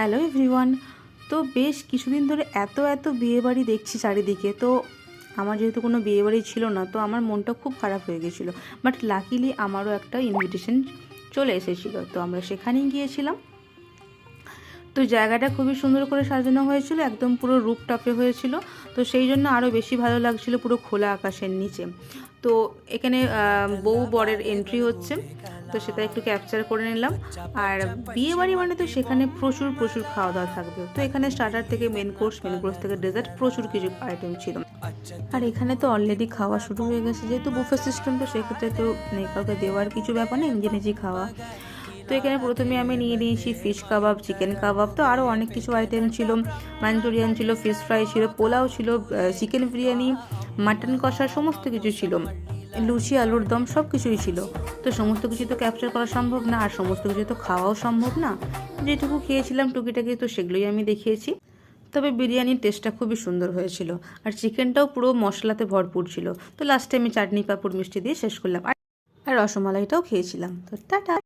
Hello everyone তো বেশ কিছুদিন ধরে এত এত বিয়েবাড়ি দেখছি চারিদিকে। তো আমার যেহেতু কোনো বিয়েবাড়ি ছিল না, তো আমার মনটা খুব খারাপ হয়ে গেছিল। বাট লাকিলি আমারও একটা ইনভিটেশন চলে এসেছিল। তো আমরা সেখানেই গিয়েছিলাম। তো জায়গাটা খুবই সুন্দর করে সাজানো হয়েছিল, একদম পুরো রূপ টপে হয়েছিল। তো সেই জন্য আরও বেশি ভালো লাগছিল পুরো খোলা আকাশের নিচে। তো এখানে বউ বরের এন্ট্রি হচ্ছে। তো সেটা একটু ক্যাপচার করে নিলাম। আর বিয়ে বাড়ি মানে তো সেখানে প্রচুর প্রচুর খাওয়া দাওয়া থাকবে। তো এখানে স্টার্টার থেকে মেন কোর্স মেন কোর্স থেকে ডেজার্ট প্রচুর কিছু আইটেম ছিল। আর এখানে তো অলরেডি খাওয়া শুরু হয়ে গেছে। যেহেতু বুফে সিস্টেম তো সেক্ষেত্রে তো নেই কাউকে দেওয়ার কিছু ব্যাপার নেই, নিজে নিজেই খাওয়া। তো এখানে প্রথমে আমি নিয়ে নিয়েছি ফিশ কাবাব চিকেন কাবাব তো আরও অনেক কিছু আইটেম ছিল। মাঞ্চুরিয়ান ছিল ফিশ ফ্রাই ছিল, পোলাও ছিল চিকেন বিরিয়ানি মাটন কষা, সমস্ত কিছু ছিল। লুচি, আলুর দম সব কিছুই ছিল। তো সমস্ত কিছু তো ক্যাপচার করা সম্ভব না, আর সমস্ত কিছু তো খাওয়াও সম্ভব না। যেটুকু খেয়েছিলাম, টুকিটাকি তো সেগুলোই আমি দেখিয়েছি। তবে বিরিয়ানির টেস্টটা খুবই সুন্দর হয়েছিল। আর চিকেনটাও পুরো মশলাতে ভরপুর ছিল। তো লাস্টে আমি চাটনি, পাঁপড়, মিষ্টি দিয়ে শেষ করলাম। আর আর রসমালাইটাও খেয়েছিলাম। তো টাটা।